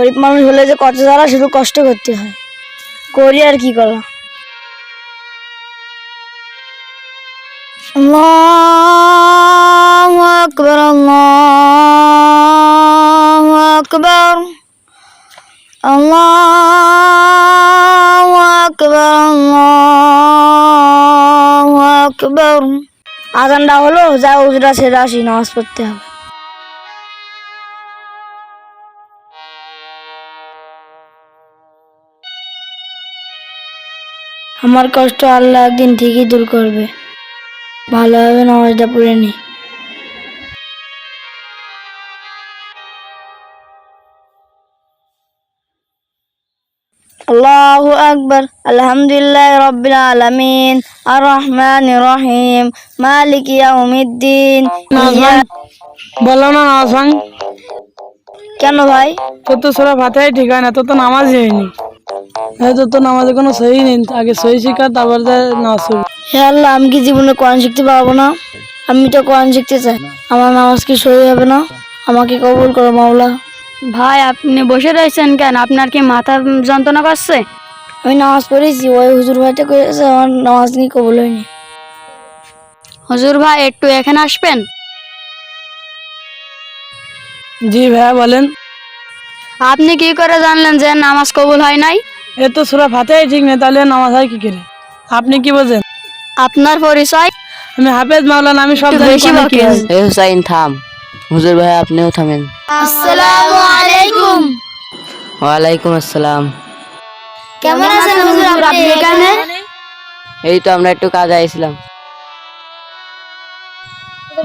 গরিব মানুষ হলে যে কত জ্বালা শুধু কষ্ট করতে হয়। করি আর কি করা? আল্লাহু আকবার আল্লাহু আকবার আজানটা হলো, যা উজরা সেরে আসি নামাজ পড়তে হবে। আমার কষ্ট আল্লাহ একদিন ঠিকই দূর করবে। ভালোভাবে নামাজটা পড়ে নি। আল্লাহু আকবার আলহামদুলিল্লাহ রব্বিল আলামিন আর রহমান রহিম মালিক ইয়াউমিদ্দিন। বললাম না নামাজ কেন ভাই? তোর তো সোরা ভাতাই ঠিক হয় না তোর তো নামাজই হয়নি। তো নামাজে কোনো সহি নেই আগে সহি শিখা তারপর যায় হে আল্লাহ আমি কি জীবনে কোরআন শিখতে পারব না? আমি তো কোরআন শিখতে চাই। আমার নামাজ কি সহি হবে না? আমাকে কবুল করো মাওলা। ভাই আপনি বসে রয়েছেন কেন? আপনার কি মাথা যন্ত্রণা করছে? আমি নামাজ পড়েছি ওই হুজুর ভাইটা করেছে আমার নামাজ নিয়ে কবুল হয়নি। হুজুর ভাই একটু এখানে আসবেন? জি ভাইয়া বলেন। আপনি কি করে জানলেন যে নামাজ কবুল হয় নাই? এ তো সোরা ঠিক নেই তাহলে নামাজ হয় কি করে? আপনি কি বোঝেন? আপনার পরিচয়? আমি হাফেজ মাওলানা আমি সব জানি বেশি। এ হুসাইন থাম। হুজুর ভাই আপনিও থামেন। আসসালামু আলাইকুম। ওয়ালাইকুম আসসালাম। কেমন আছেন হুজুর আপনি এখানে? এই তো আমরা একটু কাজে আইছিলাম।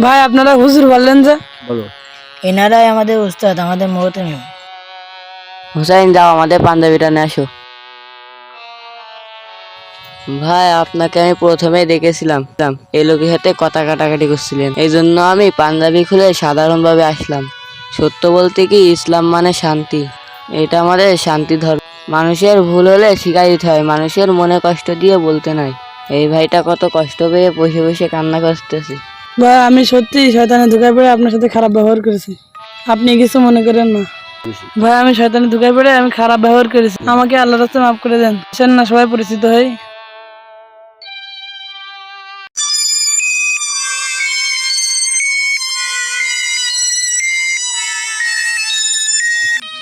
ভাই আপনারা হুজুর বললেন যে? এনারাই আমাদের উস্তাদ আমাদের মহতে নেই হুসাইন যাও আমাদের পাঞ্জাবিটা নিয়ে আসো। ভাই, আপনাকে আমি প্রথমে দেখেছিলাম। এই লোকের সাথে কথা কাটাকাটি করছিলেন। এই জন্য আমি পাঞ্জাবি খুলে সাধারণভাবে আসলাম। সত্য বলতে কি, ইসলাম মানে শান্তি। এটা আমাদের শান্তি ধর্ম। মানুষের ভুল হলে শিখাই দিতে হয়। মানুষের মনে কষ্ট দিয়ে বলতে নাই। এই ভাইটা কত কষ্ট পেয়ে বসে বসে কান্না করতেছে। ভাই, আমি সত্যি শয়তানে ধুকায় পড়ে আপনার সাথে খারাপ ব্যবহার করেছি। আপনি কিছু মনে করেন না। ভাই, আমি শয়তানে ধুকায় পড়ে আমি খারাপ ব্যবহার করেছি। আমাকে আল্লাহ রাস্তায় মাফ করে দেন। না, সবাই পরিচিত হই।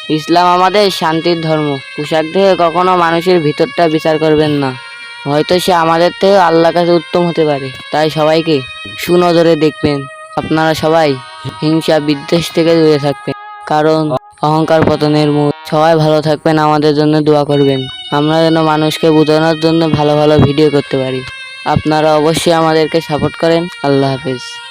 ইসলাম আমাদের শান্তির ধর্ম। পোশাক দেখে কখনো মানুষের ভিতরটা বিচার করবেন না। হয়তো সে আমাদের থেকে আল্লাহর কাছে উত্তম হতে পারে। তাই সবাইকে সুনজরে দেখবেন। আপনারা সবাই হিংসা বিদ্বেষ থেকে দূরে থাকবেন। কারণ অহংকার পতনের মূল। সবাই ভালো থাকবেন, আমাদের জন্য দোয়া করবেন। আমরা যেন মানুষকে বোঝানোর জন্য ভালো ভালো ভিডিও করতে পারি। আপনারা অবশ্যই আমাদেরকে সাপোর্ট করেন। আল্লাহ হাফেজ।